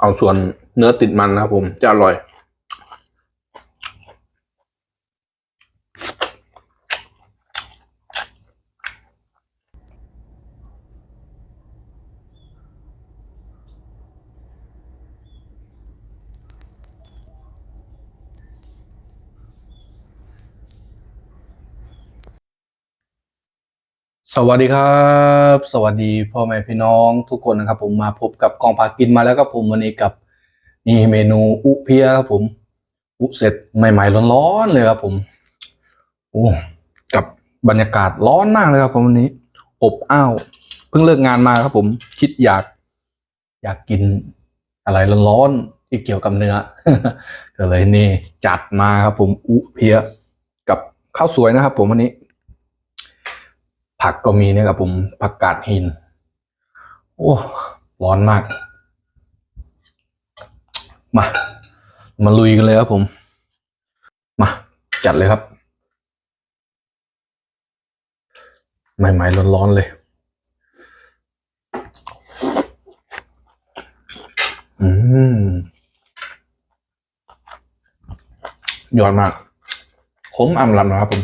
เอาส่วนเนื้อติดมันนะครับผมจะอร่อย สวัสดีครับ สวัสดีพ่อแม่พี่น้องทุกคนนะครับ ผมมาพบกับกองพากินมาแล้วครับผมวันนี้กับนี่เมนูอุเพียครับผมอุเสร็จใหม่ๆร้อนๆเลยครับผมโอ้กับบรรยากาศร้อนมากเลยครับผมวันนี้ อบอ้าวเพิ่งเลิกงานมาครับผมคิดอยาก อยากกินอะไรร้อนๆที่เกี่ยวกับเนื้อก็เลยนี่ จัดมาครับผมอุเพียกับข้าวสวยนะครับ ผมวันนี้ ผักก็มีนะครับผมผักกาดหิน โอ้ร้อนมาก มา มาลุยกันเลยครับผม มา จัดเลยครับ ใหม่ๆร้อนๆเลยอืมยอดมากขมอ่ำลำนะครับผม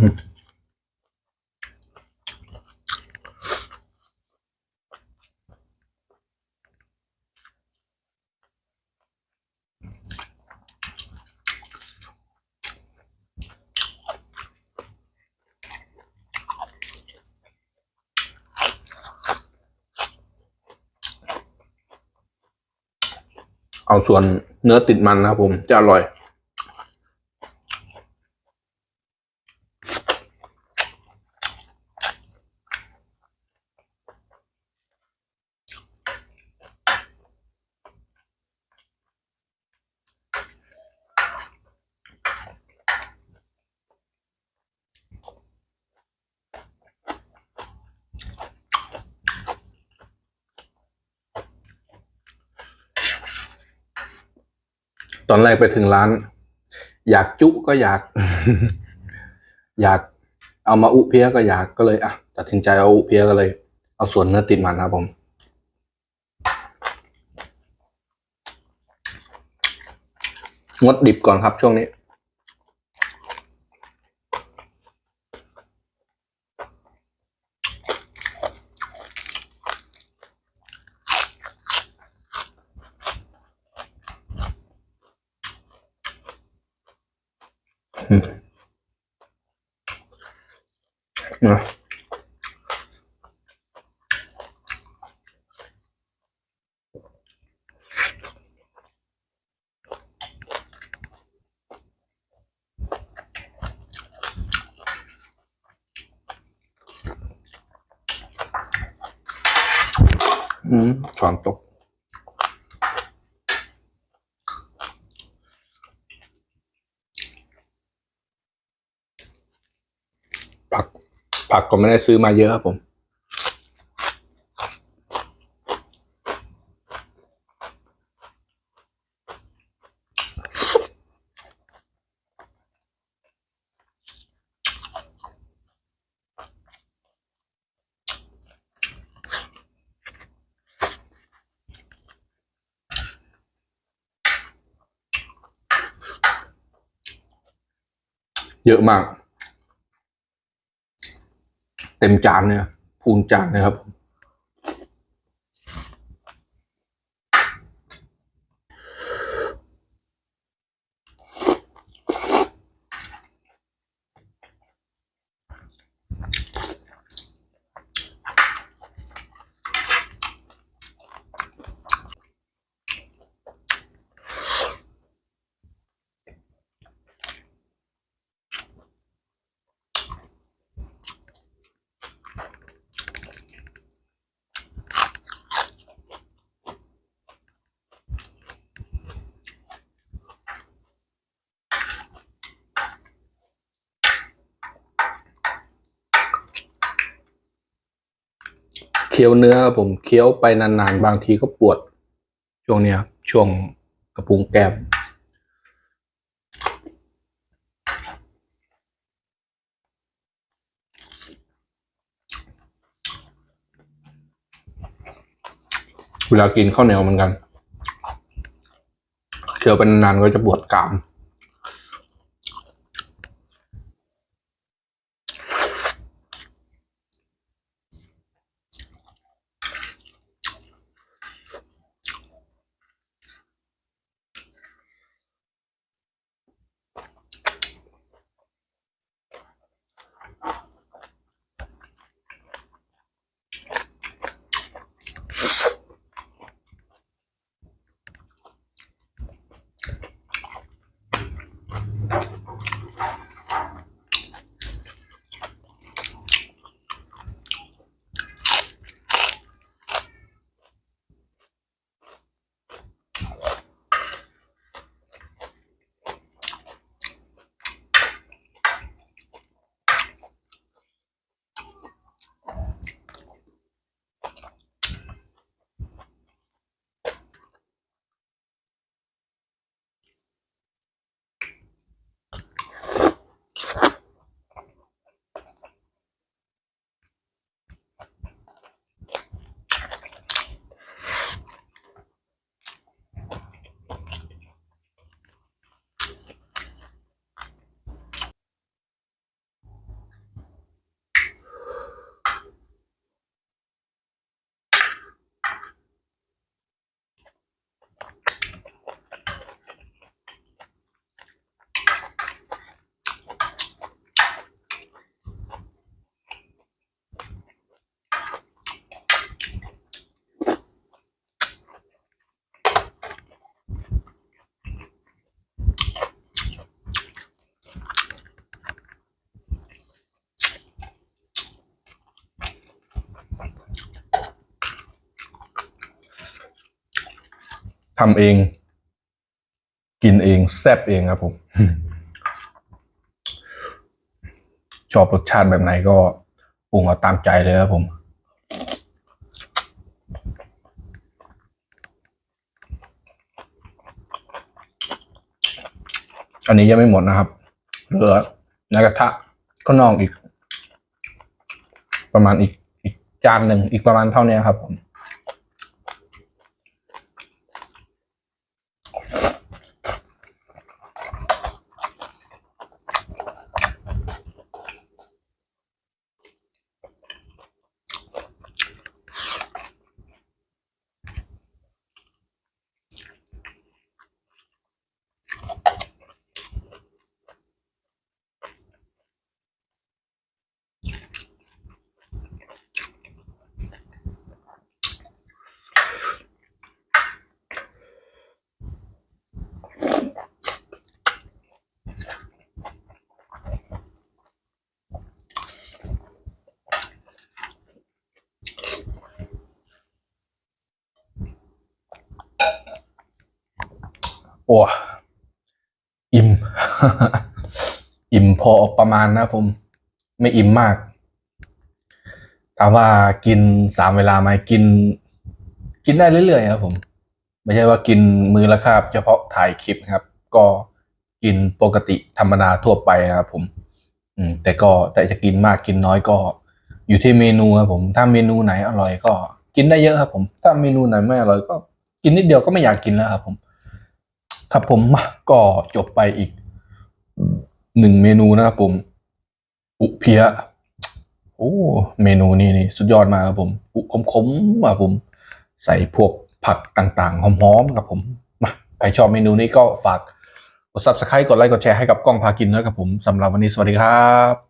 เอาส่วนเนื้อติดมันนะครับผม จะอร่อย ตอนแรกไปถึงร้าน อยากจุก็อยาก อยากเอามาอุเพียก็อยากก็เลยอะตัดสินใจเอาอุเพียก็เลย เอาส่วนเนื้อติดมันนะครับผมงดดิบก่อนครับช่วงนี้ นะอืมช้อนตก ผัก ผักก็ไม่ได้ซื้อมาเยอะครับผม เยอะมาก เต็มจานเนี่ยพูนจานนะครับ อ เคี้ยวเนื้อผมเคี้ยวไปนานๆ บางทีก็ปวด ช่วงเนี้ยช่วงกระพุ้งแก้มเวลากินข้าวเหนียวเหมือนกันเคี้ยวไปนานๆก็จะปวดกราม ทำเอง กินเองแซบเองครับผมชอบรสชาติแบบไหนก็ปรุงเอาตามใจเลยครับผมอันนี้ยังไม่หมดนะครับ เหลือในกระทะก็นองอีก ประมาณอีกอีกจานหนึ่งอีกประมาณเท่านี้ครับผม โอ้อิ่ม อิ่มพอประมาณนะผม ไม่อิ่มมากถามว่ากินสามเวลาไหมกิน กินได้เรื่อยๆครับผม ไม่ใช่ว่ากินมือละคาบเฉพาะถ่ายคลิปนะครับ ก็กินปกติธรรมดาทั่วไปนะครับผม อืม แต่ก็แต่จะกินมากกินน้อยก็ อยู่ที่เมนูครับผม ถ้าเมนูไหนอร่อยก็ กินได้เยอะครับผม ถ้าเมนูไหนไม่อร่อยก็ กินนิดเดียวก็ไม่อยากกินแล้วครับผม ครับผมมาก็จบไปอีกหนึ่งเมนูนะครับผม อุเพียโอ้เมนูนี้นี่สุดยอดมากครับผม อุขมๆครับผม ใส่พวกผักต่างๆหอมๆครับผมมาใครชอบเมนูนี้ก็ฝากกด subscribe กดไลค์กดแชร์ให้กับกล้องพากินด้วยครับผมสำหรับวันนี้สวัสดีครับ